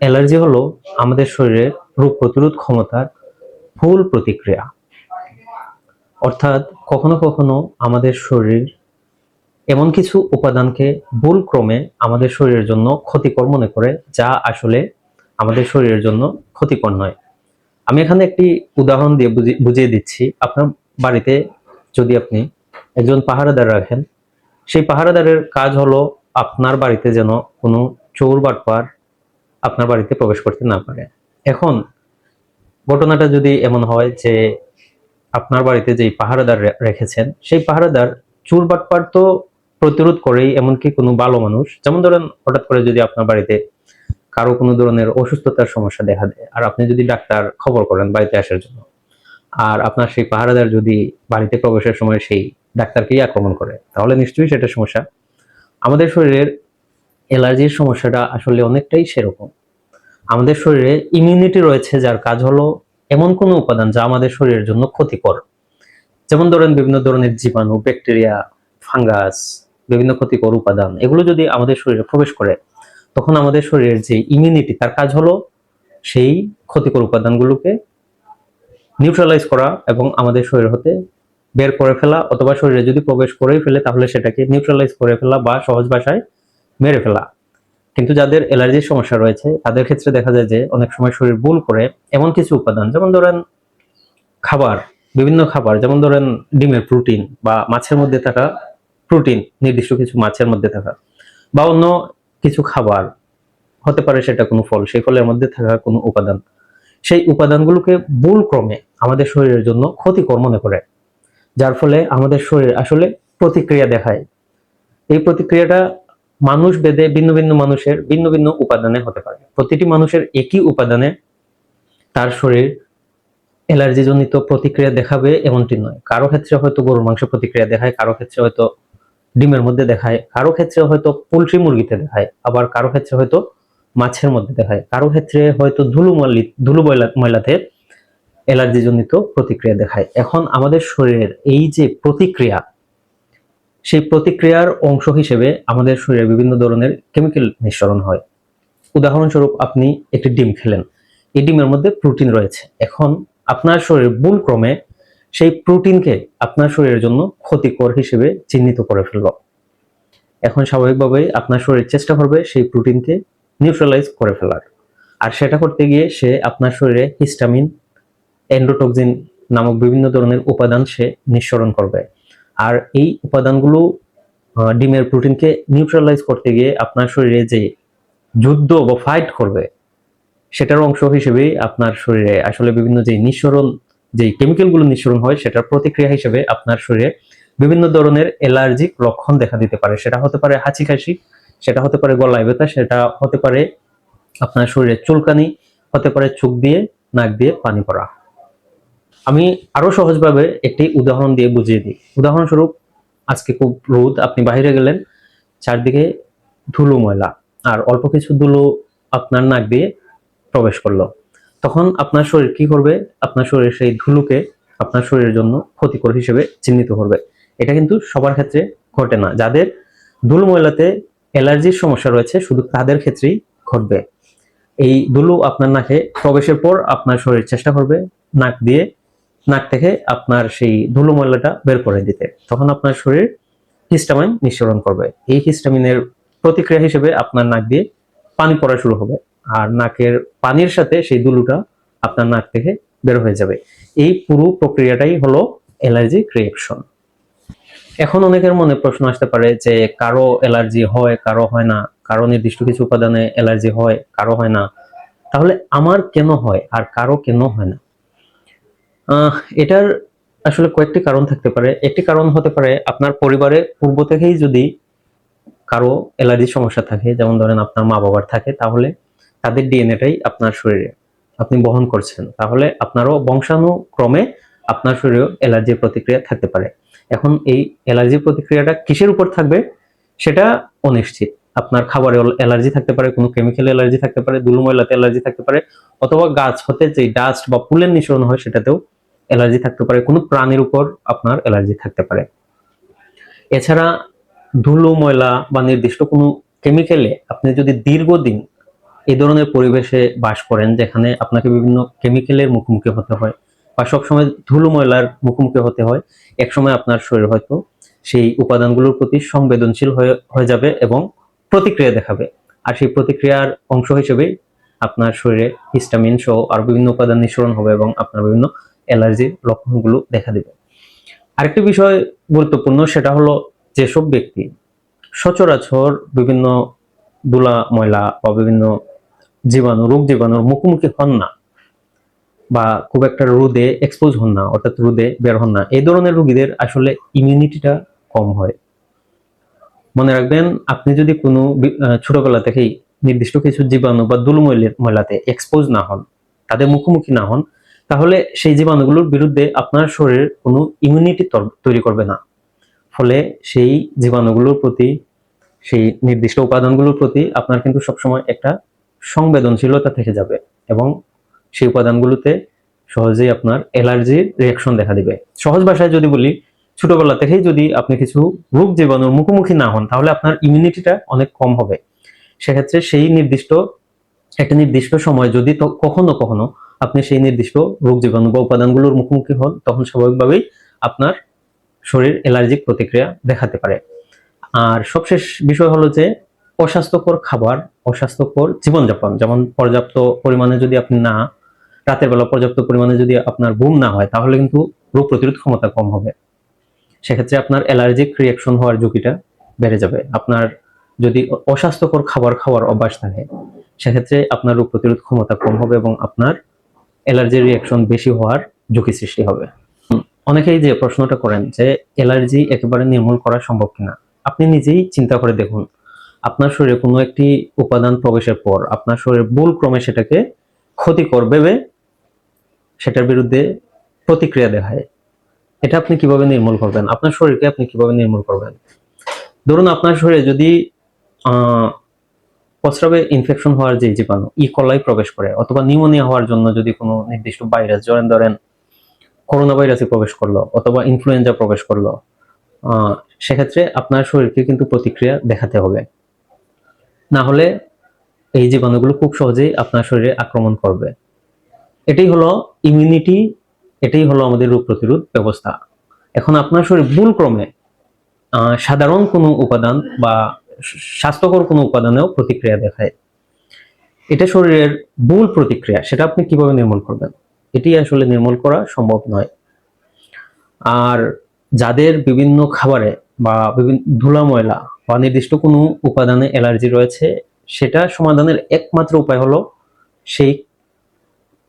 Allergy হলো আমাদের শরীরের রোগ প্রতিরোধ ক্ষমতার ভুল প্রতিক্রিয়া। অর্থাৎ কখনো কখনো আমাদের শরীর এমন কিছু উপাদানকে ভুল ক্রমে আমাদের শরীরের জন্য ক্ষতিকর মনে করে, যা আসলে আমাদের শরীরের জন্য ক্ষতিকর নয়। আমি এখানে একটি উদাহরণ দিয়ে বুঝি- বুঝিয়ে দিচ্ছি। আপনার বাড়িতে যদি আপনি একজন পাহারাদার রাখেন, সেই পাহারাদারের কাজ হলো আপনার বাড়িতে যেন কোনো চোর বাটপার আপনার বাড়িতে প্রবেশ করতে না পারে। এখন ঘটনাটা যদি এমন হয় যে আপনার বাড়িতে যেই পাহারাদার রেখেছেন, সেই পাহারাদার চোর বাটপার তো প্রতিরোধ করেই, এমনকি কোনো ভালো মানুষ, যেমন ধরেন হঠাৎ করে যদি আপনার বাড়িতে কারও কোনো ধরনের অসুস্থতার সমস্যা দেখা দেয়, আর আপনি যদি ডাক্তার খবর করেন বাড়িতে আসার জন্য, আর আপনার সেই পাহারাদার যদি বাড়িতে প্রবেশের সময় সেই ডাক্তারকেই আক্রমণ করে, তাহলে নিশ্চয়ই সেটা সমস্যা আমাদের শরীরের অ্যালার্জির সমস্যাটা আসলে অনেকটাই সেরকম। আমাদের শরীরে ইমিউনিটি রয়েছে, যার কাজ হলো এমন কোনো উপাদান যা আমাদের শরীরের জন্য ক্ষতিকর। যেমন ধরেন বিভিন্ন ধরনের জীবাণু ব্যাকটেরিয়া ফাঙ্গাস বিভিন্ন ক্ষতিকর উপাদান, এগুলো যদি আমাদের শরীরে প্রবেশ করে, তখন আমাদের শরীরের যে ইমিউনিটি তার কাজ হলো সেই ক্ষতিকর উপাদানগুলোকে নিউট্রালাইজ করা এবং আমাদের শরীর হতে বের করে ফেলা, অথবা শরীরে যদি প্রবেশ করেই ফেলে, তাহলে সেটাকে নিউট্রালাইজ করে ফেলা বা সহজ ভাষায় মেরে ফেলা। কিন্তু যাদের অ্যালার্জির সমস্যা রয়েছে, তাদের ক্ষেত্রে দেখা যায় যে অনেক সময় শরীর ভুল করে এমন কিছু উপাদান, যেমন ধরেন খাবার, বিভিন্ন খাবার, যেমন ধরেন ডিমের প্রোটিন বা মাছের মধ্যে থাকা প্রোটিন নির্দিষ্ট কিছু মাছের মধ্যে থাকা বা অন্য কিছু খাবার, হতে পারে সেটা কোনো ফল, সেই ফলের মধ্যে থাকা কোনো উপাদান। সেই উপাদানগুলোকে ভুল ক্রমে আমাদের শরীরের জন্য ক্ষতিকর মনে করে, যার ফলে আমাদের শরীর আসলে প্রতিক্রিয়া দেখায়। এই প্রতিক্রিয়াটা মানুষ বেদে ভিন্ন ভিন্ন মানুষের ভিন্ন ভিন্ন উপাদানে হতে পারে। প্রতিটি মানুষের একই উপাদানে তার শরীর অ্যালার্জি জনিত প্রতিক্রিয়া দেখাবে এমনটি নয়। কারও ক্ষেত্রে হয়তো গরুর মাংস প্রতিক্রিয়া দেখায়, কারও ক্ষেত্রে হয়তো ডিমের মধ্যে দেখায়, কারও ক্ষেত্রে হয়তো পোলট্রি মুরগিতে দেখায়, আবার কারও ক্ষেত্রে হয়তো মাছের মধ্যে দেখায়। কারও ক্ষেত্রে হয়তো ধুলো ময়লি ধুলো ময়লা- ময়লাতে অ্যালার্জি জনিত প্রতিক্রিয়া দেখায়। এখন আমাদের শরীরের এই যে প্রতিক্রিয়া সেই প্রতিক্রিয়ার অংশ হিসেবে আমাদের শরীরে বিভিন্ন ধরনের কেমিক্যাল নিঃসরণ হয়। উদাহরণস্বরূপ আপনি একটি ডিম খেলেন। এই ডিমের মধ্যে প্রোটিন রয়েছে। এখন আপনার শরীর ভুল ক্রমে সেই প্রোটিনকে আপনার শরীরের জন্য ক্ষতিকর হিসেবে চিহ্নিত করে ফেলল এখন স্বাভাবিকভাবেই আপনার শরীর চেষ্টা করবে সেই প্রোটিনকে নিউট্রালাইজ করে ফেলার। আর সেটা করতে গিয়ে সে আপনার শরীরে হিস্টামিন এন্ডোটক্সিন নামক বিভিন্ন ধরনের উপাদান সে নিঃসরণ করবে। আর এই উপাদানগুলো ডিমের প্রোটিনকে নিউট্রালাইজ করতে গিয়ে আপনার শরীরে যে যুদ্ধ বা ফাইট করবে, সেটার অংশ হিসেবে আপনার শরীরে আসলে বিভিন্ন যে নিঃসরণ, যে কেমিক্যালগুলো নিঃসরণ হয়, সেটার প্রতিক্রিয়া হিসেবে আপনার শরীরে বিভিন্ন ধরনের অ্যালার্জিক লক্ষণ দেখা দিতে পারে। সেটা হতে পারে হাঁচি কাশি সেটা হতে পারে গলায় ব্যথা, সেটা হতে পারে আপনার শরীরে চুলকানি, হতে পারে চোখ দিয়ে, নাক দিয়ে পানি পড়া। আমি আরও সহজভাবে একটি উদাহরণ দিয়ে বুঝিয়ে দিই। উদাহরণস্বরূপ, আজকে খুব রোদ, আপনি বাইরে গেলেন, চারদিকে ধুলো ময়লা, আর অল্প কিছু ধুলো আপনার নাক দিয়ে প্রবেশ করল। তখন আপনার শরীর কি করবে? আপনার শরীর সেই ধুলোকে আপনার শরীরের জন্য ক্ষতিকর হিসেবে চিহ্নিত করবে। এটা কিন্তু সবার ক্ষেত্রে ঘটে না। যাদের ধুলো ময়লাতে অ্যালার্জির সমস্যা রয়েছে, শুধু তাদের ক্ষেত্রেই ঘটবে। এই ধুলো আপনার নাকে প্রবেশের পর আপনার শরীর চেষ্টা করবে নাক দিয়ে নাক থেকে আপনার সেই ধুলো ময়লাটা বের করে দিতে। তখন আপনার শরীর হিস্টামিন নিঃসরণ করবে। এই হিস্টামিনের প্রতিক্রিয়া হিসেবে আপনার নাক দিয়ে পানি পড়া শুরু হবে আর নাকের পানির সাথে সেই ধুলোটা আপনার নাক থেকে বের হয়ে যাবে। এই পুরো প্রক্রিয়াটাই হলো অ্যালার্জিক রিয়েকশন এখন অনেকের মনে প্রশ্ন আসতে পারে যে কারও অ্যালার্জি হয়, কারও হয় না, কারও নির্দিষ্ট কিছু উপাদানে অ্যালার্জি হয়, কারও হয় না। তাহলে আমার কেন হয় আর কারও কেন হয় না? এটার আসলে কয়েকটি কারণ থাকতে পারে। একটি কারণ হতে পারে আপনার পরিবারে পূর্ব থেকেই যদি কারও অ্যালার্জির সমস্যা থাকে, যেমন ধরেন আপনার মা বাবার থাকে, তাহলে তাদের ডিএনএটাই আপনার শরীরে। আপনি বহন করছেন, তাহলে আপনারও বংশানুক্রমে আপনার শরীরেও অ্যালার্জির প্রতিক্রিয়া থাকতে পারে। এখন এই অ্যালার্জির প্রতিক্রিয়াটা কিসের উপর থাকবে, সেটা অনিশ্চিত। আপনার খাবারে অ্যালার্জি থাকতে পারে, কোনো কেমিক্যাল অ্যালার্জি থাকতে পারে ধুলো ময়লাতে অ্যালার্জি থাকতে পারে, অথবা গাছ হতে যে ডাস্ট বা পুলের নিঃসরণ হয়, সেটাতেও অ্যালার্জি থাকতে পারে, কোনো প্রাণীর উপর আপনার অ্যালার্জি থাকতে পারে। এছাড়া ধুলো, ময়লা বা নির্দিষ্ট কোনো কেমিক্যালে আপনি যদি দীর্ঘদিন এই ধরনের পরিবেশে বাস করেন, যেখানে আপনাকে বিভিন্ন কেমিক্যালের মুখোমুখি হতে হয় বা সবসময় ধুলো, ময়লার মুখোমুখি হতে হয়, একসময় আপনার শরীর হয়তো সেই উপাদানগুলোর প্রতি সংবেদনশীল হয়ে যাবে এবং প্রতিক্রিয়া দেখাবে। আর সেই প্রতিক্রিয়ার অংশ হিসেবে আপনার শরীরে হিস্টামিন সহ আর বিভিন্ন উপাদান নিঃসরণ হবে এবং আপনার বিভিন্ন অ্যালার্জির লক্ষণগুলো দেখা দেবে। আরেকটি বিষয় গুরুত্বপূর্ণ, সেটা হলো যেসব ব্যক্তি সচরাচর বিভিন্ন দুলা ময়লা বা বিভিন্ন জীবাণু, রোগ জীবাণুর মুখোমুখি হন না বা খুব একটা রোদে এক্সপোজ হন না, অর্থাৎ রোদে বের হন না, এই ধরনের রোগীদের আসলে ইমিউনিটিটা কম হয়। মনে রাখবেন, আপনি যদি কোনো ছোটবেলা থেকেই নির্দিষ্ট কিছু জীবাণু বা দুলু ময়লা- ময়লাতে এক্সপোজ না হন, তাদের মুখোমুখি না হন তাহলে সেই জীবাণুগুলোর বিরুদ্ধে আপনার শরীর কোনো ইমিউনিটি তৈরি করবে না। ফলে সেই জীবাণুগুলোর প্রতি, সেই নির্দিষ্ট উপাদানগুলোর প্রতি আপনার কিন্তু সবসময় একটা সংবেদনশীলতা থেকে যাবে এবং সেই উপাদানগুলোতে সহজেই আপনার অ্যালার্জির রিয়াকশন দেখা দিবে। সহজ ভাষায় যদি বলি, ছোটবেলা থেকেই যদি আপনি কিছু রোগ জীবাণুর মুখোমুখি না হন, তাহলে আপনার ইমিউনিটিটা অনেক কম হবে। সেক্ষেত্রে সেই নির্দিষ্ট, একটা নির্দিষ্ট সময় যদি কখনো কখনো আপনি সেই নির্দিষ্ট রোগ জীবাণু বা উপাদানগুলোর মুখোমুখি হন, তখন স্বাভাবিকভাবেই আপনার শরীর অ্যালার্জিক প্রতিক্রিয়া দেখাতে পারে। আর সবশেষ বিষয় হলো যে, অস্বাস্থ্যকর খাবার, অস্বাস্থ্যকর জীবনযাপন, যেমন পর্যাপ্ত পরিমাণে যদি আপনি না, রাতের বেলা পর্যাপ্ত পরিমাণে যদি আপনার ঘুম না হয়, তাহলে কিন্তু রোগ প্রতিরোধ ক্ষমতা কম হবে। সেক্ষেত্রে আপনার অ্যালার্জিক রিয়াকশন হওয়ার ঝুঁকিটা বেড়ে যাবে। আপনার যদি অস্বাস্থ্যকর খাবার খাওয়ার অভ্যাস থাকে, সেক্ষেত্রে আপনার রোগ প্রতিরোধ ক্ষমতা কম হবে এবং আপনার অ্যালার্জির রিয়াকশন বেশি হওয়ার ঝুঁকি সৃষ্টি হবে। অনেকেই যে প্রশ্নটা করেন যে অ্যালার্জি একেবারে নির্মূল করা সম্ভব কিনা, আপনি নিজেই চিন্তা করে দেখুন। আপনার শরীরে কোনো একটি উপাদান প্রবেশের পর আপনার শরীর ভুল ক্রমে সেটাকে ক্ষতিকর ভেবে সেটার বিরুদ্ধে প্রতিক্রিয়া দেখায়। এটা আপনি কীভাবে নির্মূল করবেন? আপনার শরীরকে আপনি কীভাবে নির্মূল করবেন? ধরুন আপনার শরীরে যদি প্রস্রাবে ইনফেকশন হওয়ার যে জীবাণু, ই কলাই প্রবেশ করে, অথবা নিউমোনিয়া হওয়ার জন্য যদি কোনো নির্দিষ্ট ভাইরাস ধরেন ধরেন করোনা ভাইরাসে প্রবেশ করল, অথবা ইনফ্লুয়েঞ্জা প্রবেশ করল সেক্ষেত্রে আপনার শরীরকে কিন্তু প্রতিক্রিয়া দেখাতে হবে। না হলে এই জীবাণুগুলো খুব সহজেই আপনার শরীরে আক্রমণ করবে। এটাই হলো ইমিউনিটি এটাই হলো আমাদের রোগ প্রতিরোধ ব্যবস্থা। এখন আপনার শরীর ভুল ক্রমে সাধারণ কোনো উপাদান বা স্বাস্থ্যকর কোনো উপাদানেও প্রতিক্রিয়া দেখায়। এটা শরীরের ভুল প্রতিক্রিয়া, সেটা আপনি কীভাবে নির্মূল করবেন? এটি আসলে নির্মূল করা সম্ভব নয়। আর যাদের বিভিন্ন খাবারে বা বিভিন্ন ধুলা ময়লা বা নির্দিষ্ট কোনো উপাদানে অ্যালার্জি রয়েছে, সেটা সমাধানের একমাত্র উপায় হলো সেই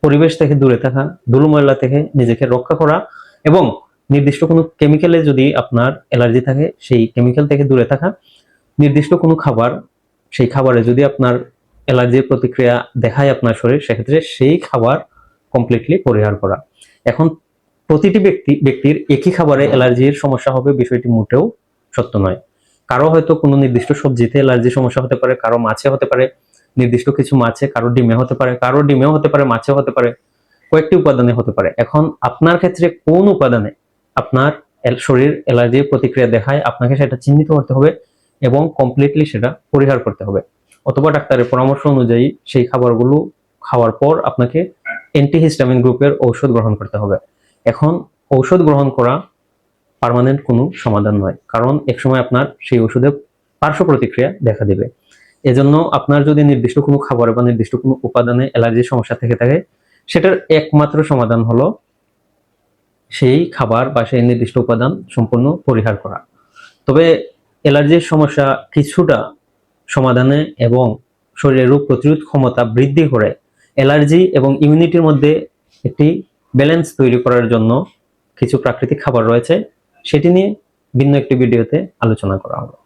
পরিবেশ থেকে দূরে থাকা, ধুলো ময়লা থেকে নিজেকে রক্ষা করা এবং নির্দিষ্ট কোনো কেমিক্যালে যদি আপনার অ্যালার্জি থাকে, সেই কেমিক্যাল থেকে দূরে থাকা নির্দিষ্ট কোনো খাবার, সেই খাবারে যদি আপনার অ্যালার্জির প্রতিক্রিয়া দেখায় আপনার শরীর, সেক্ষেত্রে সেই খাবার কমপ্লিটলি পরিহার করা। এখন প্রতিটি ব্যক্তি, ব্যক্তির একই খাবারে অ্যালার্জির সমস্যা হবে বিষয়টি মোটেও সত্য নয়। কারও হয়তো কোনো নির্দিষ্ট সবজিতে অ্যালার্জির সমস্যা হতে পারে, কারও মাছে হতে পারে, নির্দিষ্ট কিছু মাছে, কারও ডিমে হতে পারে, কারও ডিমেও হতে পারে মাছে হতে পারে, কয়েকটি উপাদানে হতে পারে। এখন আপনার ক্ষেত্রে কোন উপাদানে আপনার শরীর অ্যালার্জির প্রতিক্রিয়া দেখায়, আপনাকে সেটা চিহ্নিত করতে হবে। এবং কমপ্লিটলি সেটা পরিহার করতে হবে। অথবা ডাক্তারের পরামর্শ অনুযায়ী সেই খাবারগুলো খাওয়ার পর আপনাকে অ্যান্টিহিস্টামিন গ্রুপের ঔষধ গ্রহণ করতে হবে। এখন ঔষধ গ্রহণ করা পার্মানেন্ট কোনো সমাধান নয়, কারণ একসময় আপনার সেই ওষুধে পার্শ্ব প্রতিক্রিয়া দেখা দেবে। এজন্য আপনার যদি নির্দিষ্ট কোনো খাবারে বা নির্দিষ্ট কোনো উপাদানে অ্যালার্জির সমস্যা থেকে থাকে, সেটার একমাত্র সমাধান হলো সেই খাবার বা সেই নির্দিষ্ট উপাদান সম্পূর্ণ পরিহার করা। তবে অ্যালার্জির সমস্যা কিছুটা সমাধানে এবং শরীরের রোগ প্রতিরোধ ক্ষমতা বৃদ্ধি করে। অ্যালার্জি এবং ইমিউনিটির মধ্যে একটি ব্যালেন্স তৈরি করার জন্য কিছু প্রাকৃতিক খাবার রয়েছে। সেটি নিয়ে ভিন্ন একটি ভিডিওতে আলোচনা করা হবে।